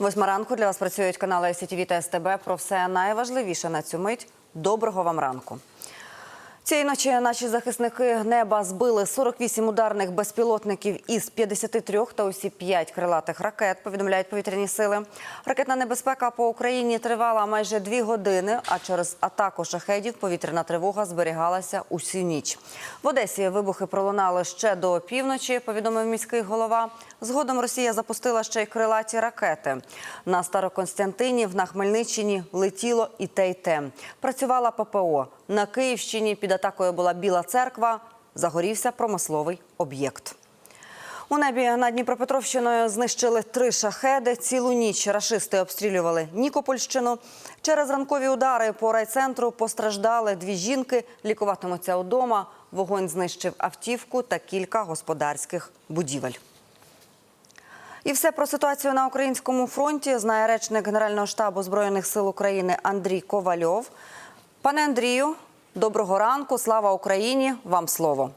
Восьма ранку для вас працюють канали СІТВ та СТБ. Про все найважливіше на цю мить. Доброго вам ранку. Цієї ночі наші захисники неба збили 48 ударних безпілотників із 53 та усі 5 крилатих ракет, повідомляють повітряні сили. Ракетна небезпека по Україні тривала майже дві години, а через атаку шахедів повітряна тривога зберігалася усю ніч. В Одесі вибухи пролунали ще до півночі, повідомив міський голова. Згодом Росія запустила ще й крилаті ракети. На Староконстянтинів на Хмельниччині летіло і те, й те. Працювала ППО. На Київщині під атакою була Біла церква. Загорівся промисловий об'єкт. У небі над Дніпропетровщиною знищили три шахеди. Цілу ніч рашисти обстрілювали Нікопольщину. Через ранкові удари по райцентру постраждали дві жінки. Лікуватимуться удома. Вогонь знищив автівку та кілька господарських будівель. І все про ситуацію на українському фронті знає речник Генерального штабу Збройних сил України Андрій Ковальов. Пане Андрію, доброго ранку. Слава Україні! Вам слово.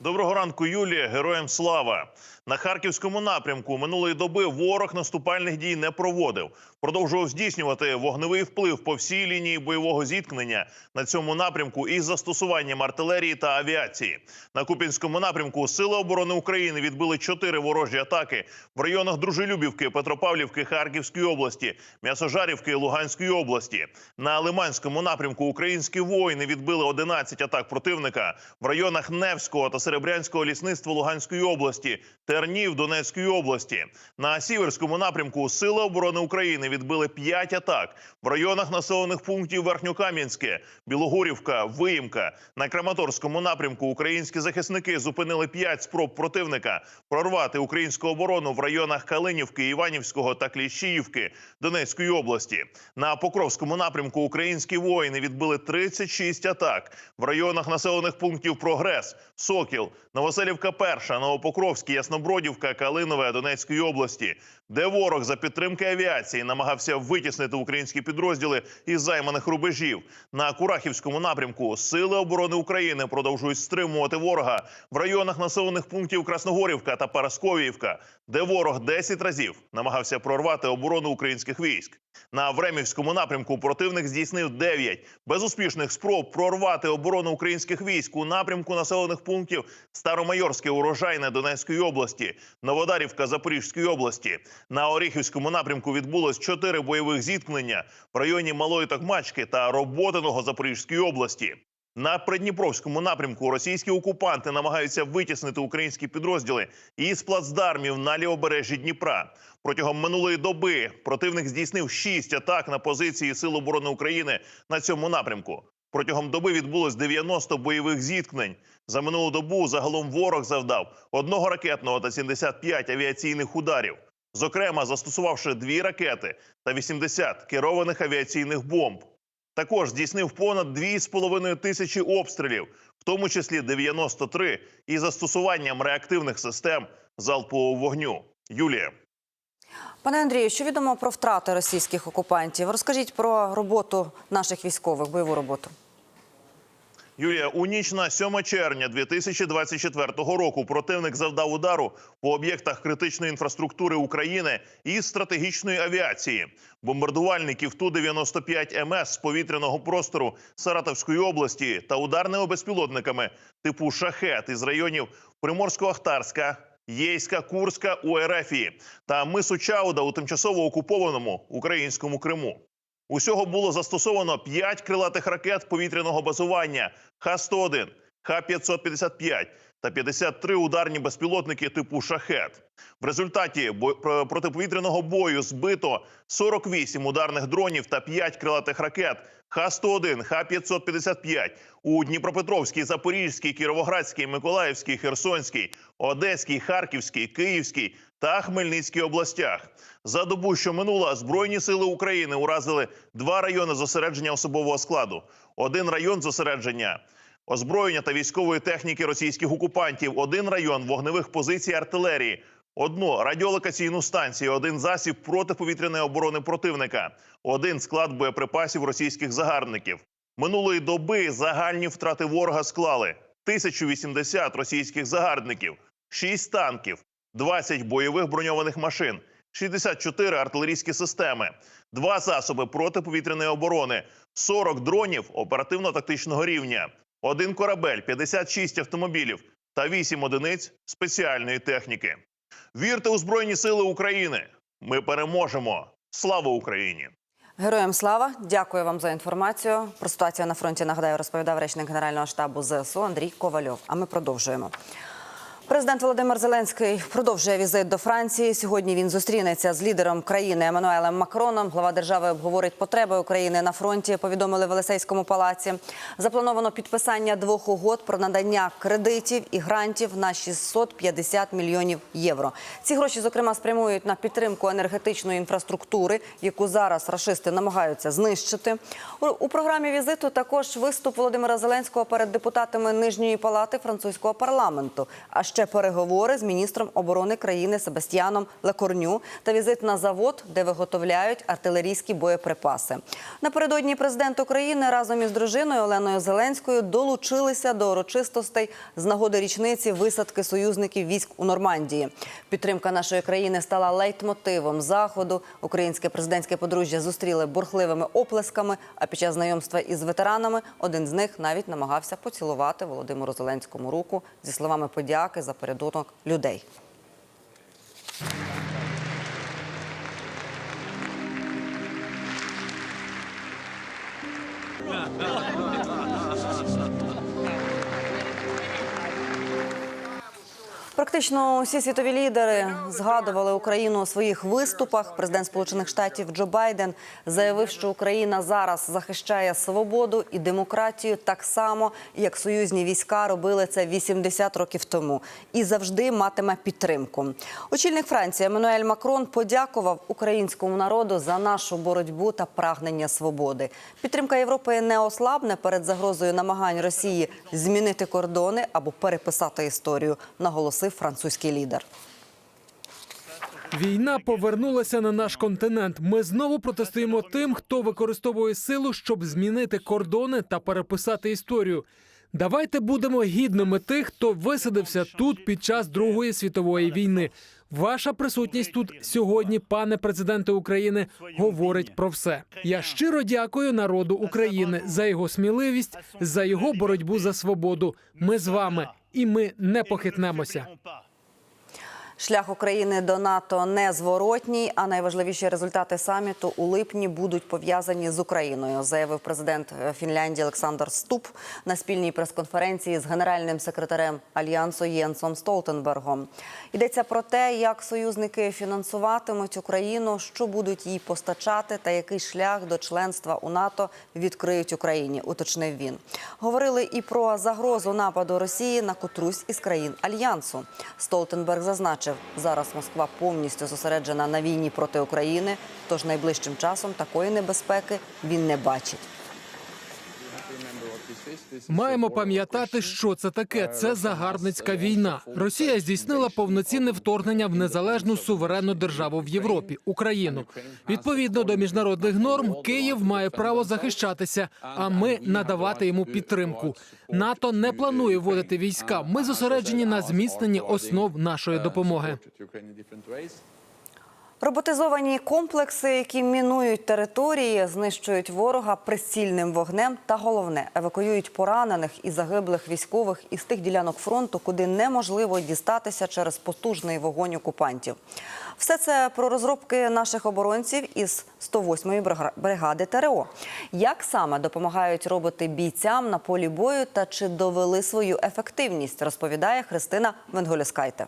Доброго ранку, Юлія. Героям слава. На харківському напрямку минулої доби ворог наступальних дій не проводив. Продовжував здійснювати вогневий вплив по всій лінії бойового зіткнення на цьому напрямку із застосуванням артилерії та авіації. На Купінському напрямку Сили оборони України відбили чотири ворожі атаки в районах Дружелюбівки, Петропавлівки, Харківської області, М'ясожарівки, Луганської області. На Лиманському напрямку українські воїни відбили 11 атак противника в районах Невського та Серебрянського лісництва Луганської області, Тернів Донецької області. На Сіверському напрямку Сили оборони України відбили 5 атак в районах населених пунктів Верхньокам'янське, Білогорівка, Виїмка. На Краматорському напрямку українські захисники зупинили 5 спроб противника прорвати українську оборону в районах Калинівки, Іванівського та Кліщіївки Донецької області. На Покровському напрямку українські воїни відбили 36 атак в районах населених пунктів Прогрес, Сокіл, Новоселівка, Перша, Новопокровський, Яснобродівка, Калинове Донецької області, де ворог за підтримки авіації намагався витіснити українські підрозділи із займаних рубежів. На Курахівському напрямку Сили оборони України продовжують стримувати ворога в районах населених пунктів Красногорівка та Парасковіївка, де ворог 10 разів намагався прорвати оборону українських військ. На Времівському напрямку противник здійснив 9 безуспішних спроб прорвати оборону українських військ у напрямку населених пунктів Старомайорське урожайне Донецької області, Новодарівка Запорізької області. На Оріхівському напрямку відбулось чотири бойових зіткнення в районі Малої Токмачки та Роботиного Запорізької області. На Придніпровському напрямку російські окупанти намагаються витіснити українські підрозділи із плацдармів на лівобережжі Дніпра. Протягом минулої доби противник здійснив шість атак на позиції Сил оборони України на цьому напрямку. Протягом доби відбулось 90 бойових зіткнень. За минулу добу загалом ворог завдав одного ракетного та 75 авіаційних ударів. Зокрема, застосувавши дві ракети та 80 керованих авіаційних бомб. Також здійснив понад 2,5 тисячі обстрілів, в тому числі 93 із застосуванням реактивних систем залпового вогню. Юлія. Пане Андрію, що відомо про втрати російських окупантів? Розкажіть про роботу наших військових, бойову роботу. Юлія, у ніч на 7 червня 2024 року противник завдав удару по об'єктах критичної інфраструктури України і стратегічної авіації, бомбардувальників Ту-95 МС з повітряного простору Саратовської області та ударними безпілотниками типу шахет із районів Приморсько-Ахтарська. Єйська, Курська у та мису Чауда у тимчасово окупованому українському Криму. Усього було застосовано 5 крилатих ракет повітряного базування. Х-101, Х-555 та 53 ударні безпілотники типу «Шахет». В результаті протиповітряного бою збито 48 ударних дронів та 5 крилатих ракет Х-101, Х-555 у Дніпропетровській, Запорізькій, Кіровоградській, Миколаївській, Херсонській, Одеській, Харківській, Київській та Хмельницькій областях. За добу, що минула, Збройні сили України уразили два райони зосередження особового складу, один район зосередження озброєння та військової техніки російських окупантів, один район вогневих позицій артилерії, одну радіолокаційну станцію, один засіб протиповітряної оборони противника, один склад боєприпасів російських загарбників. Минулої доби загальні втрати ворога склали 1080 російських загарбників, 6 танків, 20 бойових броньованих машин, 64 артилерійські системи, два засоби протиповітряної оборони, 40 дронів оперативно-тактичного рівня, один корабель, 56 автомобілів та 8 одиниць спеціальної техніки. Вірте у Збройні Сили України! Ми переможемо! Слава Україні! Героям слава, дякую вам за інформацію. Про ситуацію на фронті нагадаю, розповідав речник Генерального штабу ЗСУ Андрій Ковальов. А ми продовжуємо. Президент Володимир Зеленський продовжує візит до Франції. Сьогодні він зустрінеться з лідером країни Еммануелем Макроном. Глава держави обговорить потреби України на фронті. Повідомили в Елисейському палаці. Заплановано підписання двох угод про надання кредитів і грантів на 650 мільйонів євро. Ці гроші, зокрема, спрямують на підтримку енергетичної інфраструктури, яку зараз рашисти намагаються знищити. У, програмі візиту також виступ Володимира Зеленського перед депутатами нижньої палати французького парламенту. А ще переговори з міністром оборони країни Себастьяном Лекорню та візит на завод, де виготовляють артилерійські боєприпаси. Напередодні президент України разом із дружиною Оленою Зеленською долучилися до урочистостей з нагоди річниці висадки союзників військ у Нормандії. Підтримка нашої країни стала лейтмотивом заходу. Українське президентське подружжя зустріли бурхливими оплесками. А під час знайомства із ветеранами один з них навіть намагався поцілувати Володимиру Зеленському руку зі словами подяки за порятунок людей. Практично усі світові лідери згадували Україну у своїх виступах. Президент Сполучених Штатів Джо Байден заявив, що Україна зараз захищає свободу і демократію так само, як союзні війська робили це 80 років тому, і завжди матиме підтримку. Очільник Франції Еммануель Макрон подякував українському народу за нашу боротьбу та прагнення свободи. Підтримка Європи не ослабне перед загрозою намагань Росії змінити кордони або переписати історію, наголосив французький лідер. Війна повернулася на наш континент. Ми знову протистоїмо тим, хто використовує силу, щоб змінити кордони та переписати історію. Давайте будемо гідними тих, хто висадився тут під час Другої світової війни. Ваша присутність тут сьогодні, пане президенте України, говорить про все. Я щиро дякую народу України за його сміливість, за його боротьбу за свободу. Ми з вами, і ми не похитнемося. Шлях України до НАТО незворотній, а найважливіші результати саміту у липні будуть пов'язані з Україною, заявив президент Фінляндії Олександр Ступ на спільній прес-конференції з генеральним секретарем альянсу Єнсом Столтенбергом. Йдеться про те, як союзники фінансуватимуть Україну, що будуть їй постачати, та який шлях до членства у НАТО відкриють Україні. Уточнив він. Говорили і про загрозу нападу Росії на котрусь із країн альянсу. Столтенберг зазначив, зараз Москва повністю зосереджена на війні проти України, тож найближчим часом такої небезпеки він не бачить. Маємо пам'ятати, що це таке. Це загарбницька війна. Росія здійснила повноцінне вторгнення в незалежну суверенну державу в Європі Україну. Відповідно до міжнародних норм, Київ має право захищатися, а ми надавати йому підтримку. НАТО не планує вводити війська. Ми зосереджені на зміцненні основ нашої допомоги. Роботизовані комплекси, які мінують території, знищують ворога прицільним вогнем та головне евакуюють поранених і загиблих військових із тих ділянок фронту, куди неможливо дістатися через потужний вогонь окупантів. Все це про розробки наших оборонців із 108-ї брига- бригади ТРО. Як саме допомагають роботи бійцям на полі бою та чи довели свою ефективність, розповідає Христина Венголяскайте.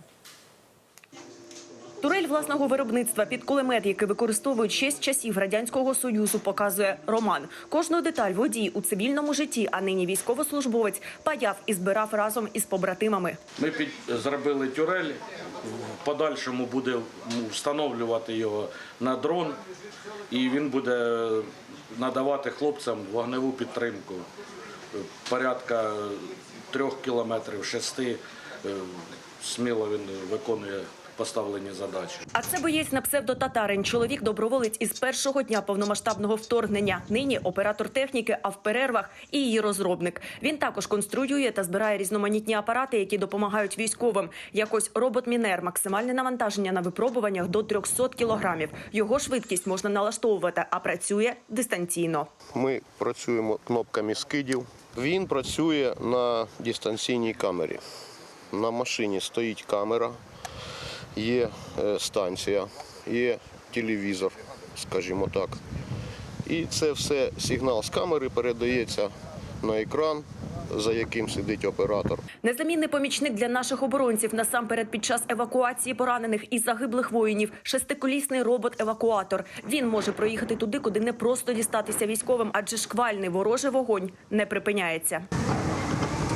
Турель власного виробництва під кулемет, який використовують ще з часів радянського союзу, показує Роман. Кожну деталь водій у цивільному житті, а нині військовослужбовець, паяв і збирав разом із побратимами. Ми під, зробили тюрель, в подальшому буде встановлювати його на дрон, і він буде надавати хлопцям вогневу підтримку. Порядка трьох кілометрів, шести. Е, Сміло він виконує поставлені задачі. А це боєць на псевдо Татарин. Чоловік доброволець із першого дня повномасштабного вторгнення. Нині оператор техніки, а в перервах і її розробник. Він також конструює та збирає різноманітні апарати, які допомагають військовим. Якось робот Мінер, максимальне навантаження на випробуваннях до 300 кілограмів. Його швидкість можна налаштовувати, а працює дистанційно. Ми працюємо кнопками скидів. Він працює на дистанційній камері. На машині стоїть камера, є е, станція, є телевізор, скажімо так. І це все сигнал з камери передається на екран, за яким сидить оператор. Незамінний помічник для наших оборонців насамперед під час евакуації поранених і загиблих воїнів. Шестиколісний робот-евакуатор. Він може проїхати туди, куди не просто дістатися військовим, адже шквальний ворожий вогонь не припиняється.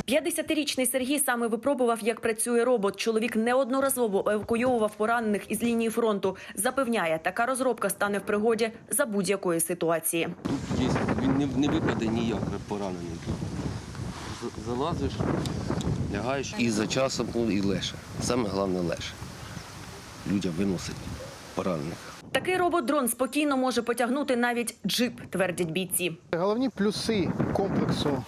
50-річний Сергій саме випробував, як працює робот. Чоловік неодноразово евакуйовував поранених із лінії фронту. Запевняє, така розробка стане в пригоді за будь-якої ситуації. Тут є, він не, не випаде ніяк поранений. Залазиш, лягаєш і за часом ну, і леше. Саме головне леше. Людям виносить поранених. Такий робот-дрон спокійно може потягнути навіть джип, твердять бійці. Головні плюси комплексу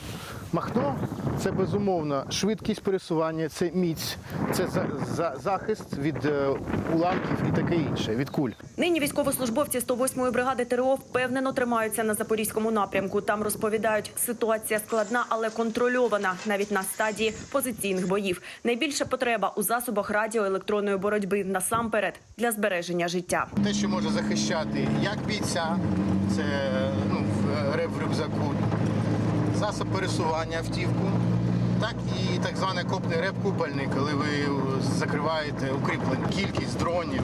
Махно це безумовно швидкість пересування, це міць, це за, за- захист від е, уламків і таке інше, від куль. Нині військовослужбовці 108-ї бригади ТРО впевнено тримаються на запорізькому напрямку. Там розповідають, ситуація складна, але контрольована навіть на стадії позиційних боїв. Найбільша потреба у засобах радіоелектронної боротьби насамперед для збереження життя. Те, що може захищати як бійця, це ну, в реп в рюкзаку, засоб пересування автівку, так і так званий копний реп купольний, коли ви закриваєте укріплення. Кількість дронів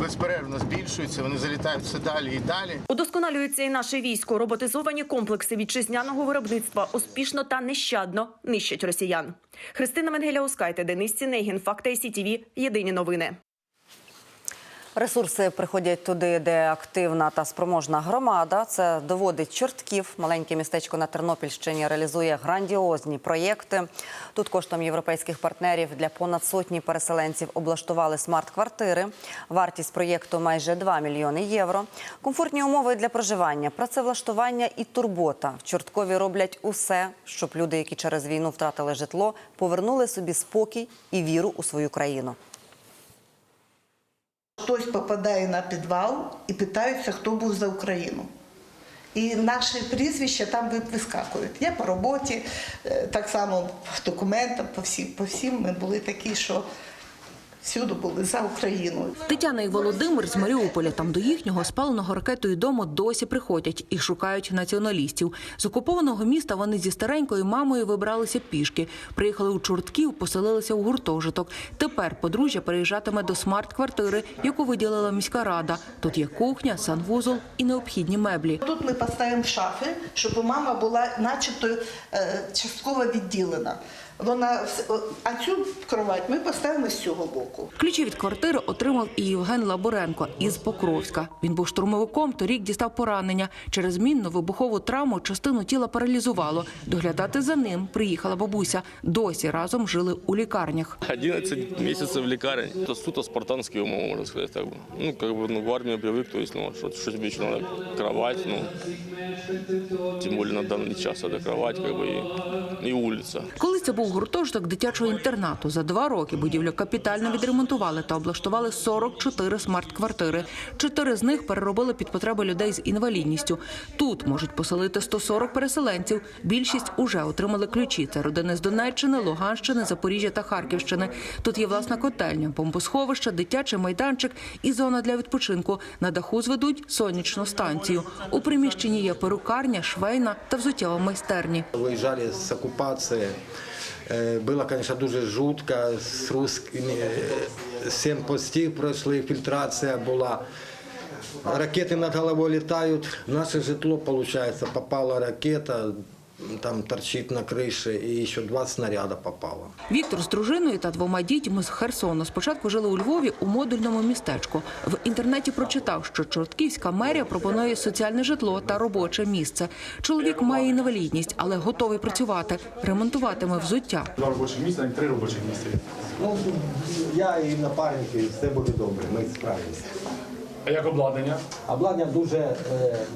безперервно збільшується, вони залітають все далі і далі. Удосконалюється і наше військо. Роботизовані комплекси вітчизняного виробництва успішно та нещадно нищать росіян. Христина Менгеля Ускайте, Денис Цінегін, Факти СІТІВІ. Єдині новини. Ресурси приходять туди, де активна та спроможна громада. Це доводить чортків. Маленьке містечко на Тернопільщині реалізує грандіозні проєкти. Тут коштом європейських партнерів для понад сотні переселенців облаштували смарт-квартири. Вартість проєкту майже 2 мільйони євро. Комфортні умови для проживання, працевлаштування і турбота. Чорткові роблять усе, щоб люди, які через війну втратили житло, повернули собі спокій і віру у свою країну. Хтось попадає на підвал і питаються, хто був за Україну. І наші прізвища там вискакують. Я по роботі, е, так само в документах, по всім, по всім ми були такі, що всюди були за Україну. Тетяна і Володимир з Маріуполя там до їхнього спаленого ракетою дому досі приходять і шукають націоналістів. З окупованого міста вони зі старенькою мамою вибралися пішки. Приїхали у Чортків, поселилися у гуртожиток. Тепер подружжя переїжджатиме до смарт-квартири, яку виділила міська рада. Тут є кухня, санвузол і необхідні меблі. Тут ми поставимо шафи, щоб мама була начебто е, частково відділена. Вона вс- а цю кровать ми поставимо з цього боку. Ключі від квартири отримав і Євген Лаборенко із Покровська. Він був штурмовиком, торік дістав поранення. Через мінну вибухову травму частину тіла паралізувало. Доглядати за ним приїхала бабуся. Досі разом жили у лікарнях. 11 месяцев в лекарне. Это суто спартанские умовы, можно сказать. Так бы. Ну, как бы, ну, в армию привык, то есть, ну, что, что тебе еще надо? Кровать, ну, тем более на данный час это кровать, как бы, и, и улица. Коли це був гуртожиток дитячого інтернату, за два роки будівлю капітально відремонтували та облаштували 44 смарт-квартири. Чотири з них переробили під потреби людей з інвалідністю. Тут можуть поселити 140 переселенців. Більшість уже отримали ключі. Це родини з Донеччини, Луганщини, Запоріжжя та Харківщини. Тут є власна котельня, бомбосховище, дитячий майданчик і зона для відпочинку. На даху зведуть сонячну станцію. У приміщенні є перукарня, швейна та взуттєва майстерні. Выезжали с оккупации. Э, Было, конечно, дуже жутко с русскими. Э, Семь постів пройшли, фільтрація була. Ракети над головою літають. В наше житло, виходить, попала ракета, там торчит на крыше, и еще два снаряда попало. Віктор з дружиною та двома дітьми з Херсону спочатку жили у Львові у модульному містечку. В інтернеті прочитав, що Чортківська мерія пропонує соціальне житло та робоче місце. Чоловік має інвалідність, але готовий працювати, ремонтуватиме взуття. Два робочих місця, а три робочих місця. Ну, я і напарники, все буде добре, ми справимося. А як обладнання? Обладнання дуже е,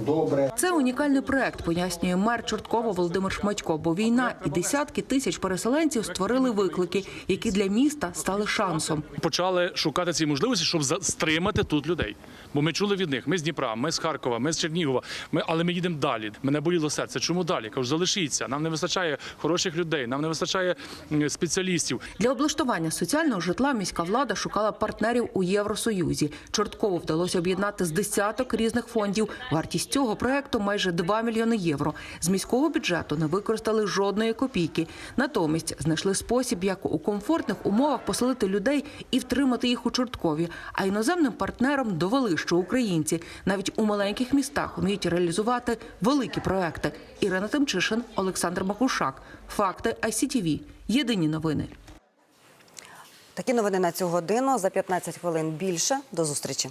добре. Це унікальний проект, пояснює мер Чорткова Володимир Шматько. Бо війна і десятки тисяч переселенців створили виклики, які для міста стали шансом. Почали шукати ці можливості, щоб за- стримати тут людей. Бо ми чули від них. Ми з Дніпра, ми з Харкова, ми з Чернігова. Ми, але ми їдемо далі. Мене боліло серце. Чому далі? Кажу, залишіться. Нам не вистачає хороших людей, нам не вистачає спеціалістів. Для облаштування соціального житла міська влада шукала партнерів у Євросоюзі. Чорткову вдалося об'єднати з десяток різних фондів. Вартість цього проекту майже 2 мільйони євро. З міського бюджету не використали жодної копійки. Натомість знайшли спосіб, як у комфортних умовах поселити людей і втримати їх у Чорткові. А іноземним партнерам довели, що українці навіть у маленьких містах вміють реалізувати великі проекти. Ірина Тимчишин, Олександр Макушак. Факти ICTV. Єдині новини. Такі новини на цю годину. За 15 хвилин більше. До зустрічі.